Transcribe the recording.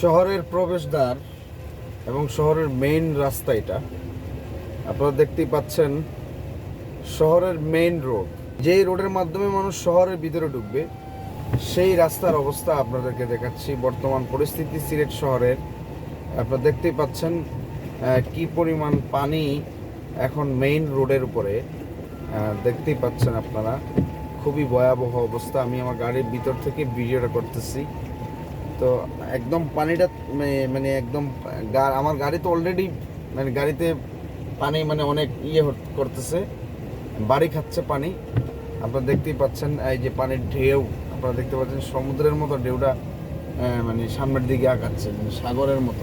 শহরের প্রবেশদ্বার এবং শহরের মেইন রাস্তা এটা। আপনারা দেখতেই পাচ্ছেন শহরের মেইন রোড যেই রোডের মাধ্যমে মানুষ শহরের ভিতরে ঢুকবে, সেই রাস্তার অবস্থা আপনাদেরকে দেখাচ্ছি। বর্তমান পরিস্থিতি সিলেট শহরের। আপনারা দেখতেই পাচ্ছেন কি পরিমাণ পানি এখন মেইন রোডের উপরে। দেখতেই পাচ্ছেন আপনারা, খুবই ভয়াবহ অবস্থা। আমি আমার গাড়ির ভিতর থেকে ভিডিওটা করতেছি। তো একদম পানিটা মানে- একদম আমার গাড়ি তো অলরেডি মানে গাড়িতে পানি মানে অনেক ইয়ে করতেছে। বাড়ি খাচ্ছে পানি। আপনারা দেখতেই পাচ্ছেন, এই যে পানির ঢেউ, আপনারা দেখতে পাচ্ছেন সমুদ্রের মতো ঢেউটা মানে সামনের দিকে আগাচ্ছে মানে সাগরের মতো।